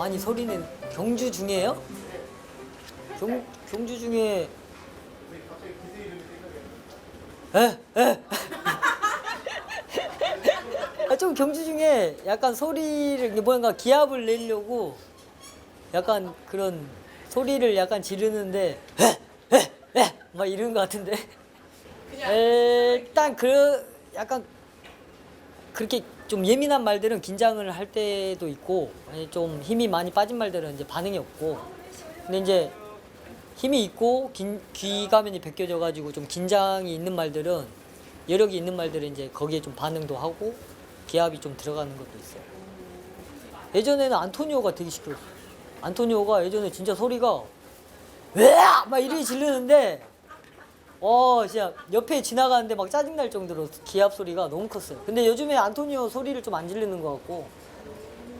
많이 소리는 경주 중에요? 경, 경주 중에 에? 에? 아, 좀 경주 중에 약간 소리를 뭔가 기압을 내려고 약간 그런 소리를 약간 지르는데 에? 에? 에? 막 이런 것 같은데 일단 그 약간 그렇게 좀 예민한 말들은 긴장을 할 때도 있고 좀 힘이 많이 빠진 말들은 이제 반응이 없고 근데 이제 힘이 있고 긴, 귀 가면이 벗겨져 가지고 좀 긴장이 있는 말들은 여력이 있는 말들은 이제 거기에 좀 반응도 하고 기압이 좀 들어가는 것도 있어요. 예전에는 안토니오가 되게 시끄러웠어요. 안토니오가 예전에 진짜 소리가 왜 막 이렇게 지르는데 어 진짜 옆에 지나가는데 막 짜증날 정도로 기압 소리가 너무 컸어요. 근데 요즘에 안토니오 소리를 좀안 지르는 것 같고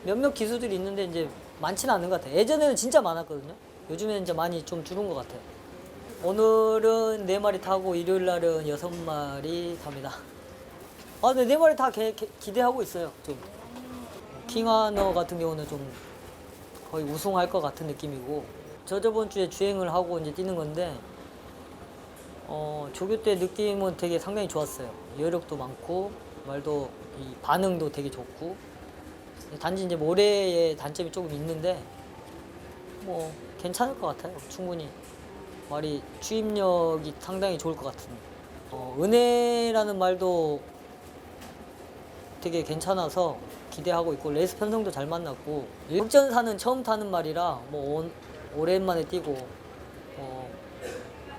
몇몇 기수들이 있는데 이제 많지는 않은 것 같아요. 예전에는 진짜 많았거든요. 요즘에는 이제 많이 좀 줄은 것 같아요. 오늘은 네 마리 타고 일요일 날은 여섯 마리 탑니다. 아, 근데 네 마리 다 개- 개- 기대하고 있어요. 좀 킹하너 같은 경우는 좀 거의 우승할 것 같은 느낌이고 저 저번 주에 주행을 하고 이제 뛰는 건데 어, 조교 때 느낌은 되게 상당히 좋았어요. 여력도 많고 말도 이 반응도 되게 좋고 단지 이제 모래의 단점이 조금 있는데 뭐 괜찮을 것 같아요. 충분히 말이 추임력이 상당히 좋을 것 같은. 어, 은혜라는 말도 되게 괜찮아서 기대하고 있고 레이스 편성도 잘 만났고 일전사는 처음 타는 말이라 뭐 온- 오랜만에 뛰고 어,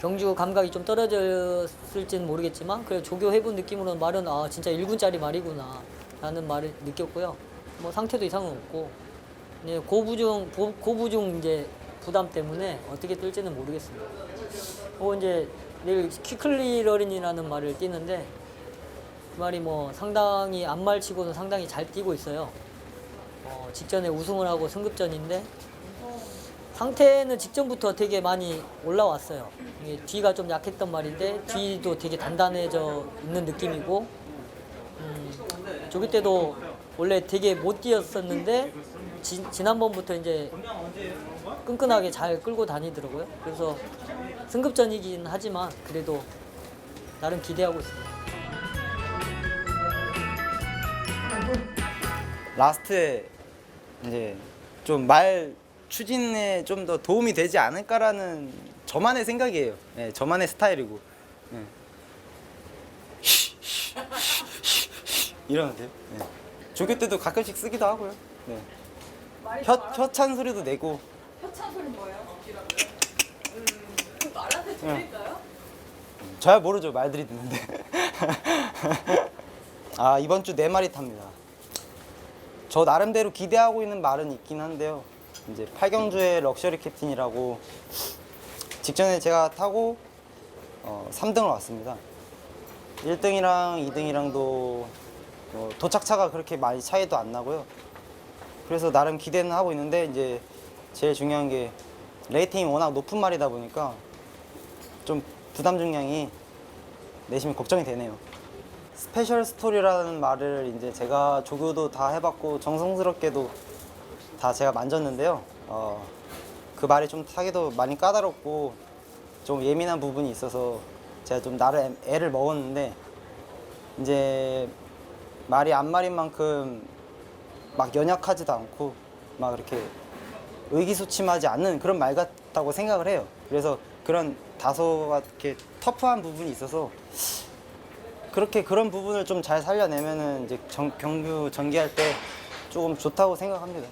경주 감각이 좀 떨어졌을지는 모르겠지만 그래 조교 해본 느낌으로는 말은 아 진짜 1군짜리 말이구나 라는 말을 느꼈고요 뭐 상태도 이상은 없고 네, 고부중 고- 고부중 이제 부담 때문에 어떻게 뜰지는 모르겠습니다. 뭐 이제 내일 퀴클리러린이라는 말을 뛰는데 그 말이 뭐 상당히 안말치고는 상당히 잘 뛰고 있어요. 어, 직전에 우승을 하고 승급전인데 상태는 직전부터 되게 많이 올라왔어요. 이게 뒤가 좀 약했던 말인데 뒤도 되게 단단해져 있는 느낌이고 음, 조기 때도 원래 되게 못 뛰었었는데 지, 지난번부터 이제 끈끈하게 잘 끌고 다니더라고요. 그래서 승급전이긴 하지만 그래도 나름 기대하고 있습니다. 라스트에 이제 좀 말 추진에 좀 더 도움이 되지 않을까라는 저만의 생각이에요. 네, 저만의 스타일이고. 네. 돼요. 네. 조교 때도 가끔씩 쓰기도 하고요. 네. 혀, 혀찬 소리도 내고. 협찬 소리 뭐예요? 음, 그 말한테 들릴까요? 잘 모르죠 말들이 듣는데. 아 이번 주 네 마리 탑니다. 저 나름대로 기대하고 있는 말은 있긴 한데요. 이제 팔경주의 럭셔리 캡틴이라고 직전에 제가 타고 어, 3등을 왔습니다. 1등이랑 2등이랑도 어, 도착차가 그렇게 많이 차이도 안 나고요. 그래서 나름 기대는 하고 있는데 이제 제일 중요한 게 레이팅이 워낙 높은 말이다 보니까 좀 부담 중량이 내심이 걱정이 되네요. 스페셜 스토리라는 말을 이제 제가 조교도 다 해봤고 정성스럽게도 다 제가 만졌는데요. 어, 그 말이 좀 타기도 많이 까다롭고 좀 예민한 부분이 있어서 제가 좀 나를 애를 먹었는데 이제 말이 안 말인 만큼 막 연약하지도 않고 막 이렇게 의기소침하지 않는 그런 말 같다고 생각을 해요. 그래서 그런 다소 이렇게 터프한 부분이 있어서 그렇게 그런 부분을 좀 잘 살려내면은 이제 정- 경규 전개할 때 조금 좋다고 생각합니다.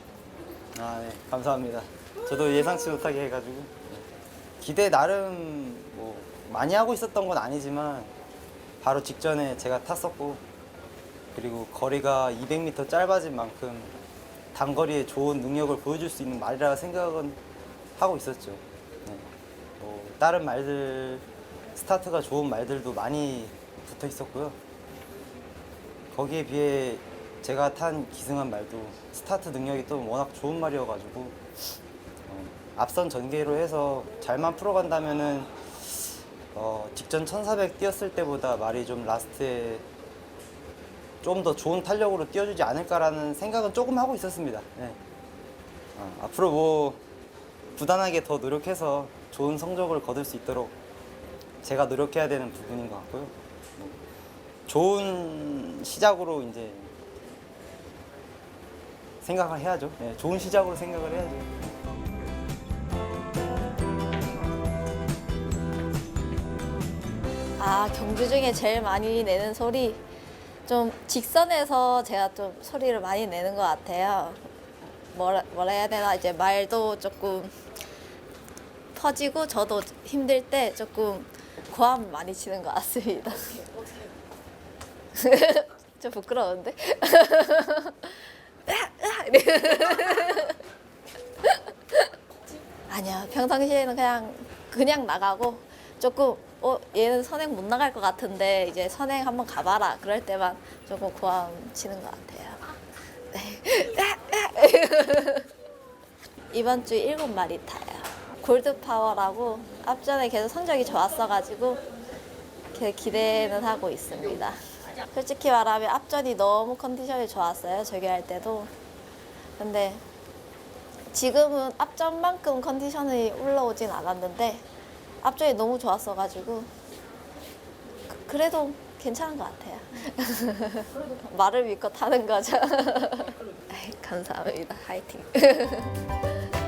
아, 네. 감사합니다. 저도 예상치 못하게 해가지고 기대 나름 뭐 많이 하고 있었던 건 아니지만 바로 직전에 제가 탔었고 그리고 거리가 200m 짧아진 만큼 단거리에 좋은 능력을 보여줄 수 있는 말이라 생각은 하고 있었죠. 네. 뭐 다른 말들 스타트가 좋은 말들도 많이 붙어 있었고요. 거기에 비해 제가 탄 기승한 말도 스타트 능력이 또 워낙 좋은 말이어가지고 어, 앞선 전개로 해서 잘만 풀어간다면은 어, 직전 1400 뛰었을 때보다 말이 좀 라스트에 좀 더 좋은 탄력으로 뛰어주지 않을까라는 생각은 조금 하고 있었습니다. 네. 어, 앞으로 뭐 부단하게 더 노력해서 좋은 성적을 거둘 수 있도록 제가 노력해야 되는 부분인 것 같고요. 뭐 좋은 시작으로 이제 생각을 해야죠. 네, 좋은 시작으로 생각을 해야죠. 아, 경주 중에 제일 많이 내는 소리 좀 직선에서 제가 좀 소리를 많이 내는 것 같아요. 뭐라, 뭐라 해야 되나 이제 말도 조금 퍼지고 저도 힘들 때 조금 고함 많이 치는 것 같습니다. 좀 부끄러운데? 아니요 평상시에는 그냥 그냥 나가고 조금 어 얘는 선행 못 나갈 것 같은데 이제 선행 한번 가봐라 그럴 때만 조금 고함 치는 것 같아요. 네. 이번 주 일곱 마리 타요. 골드 파워라고 앞전에 계속 성적이 좋았어가지고 기- 기대는 하고 있습니다. 솔직히 말하면 앞전이 너무 컨디션이 좋았어요. 저기 할 때도. 근데 지금은 앞전만큼 컨디션이 올라오진 않았는데 앞전이 너무 좋았어가지고 그- 그래도 괜찮은 것 같아요. 말을 믿고 타는 거죠. 감사합니다. 화이팅.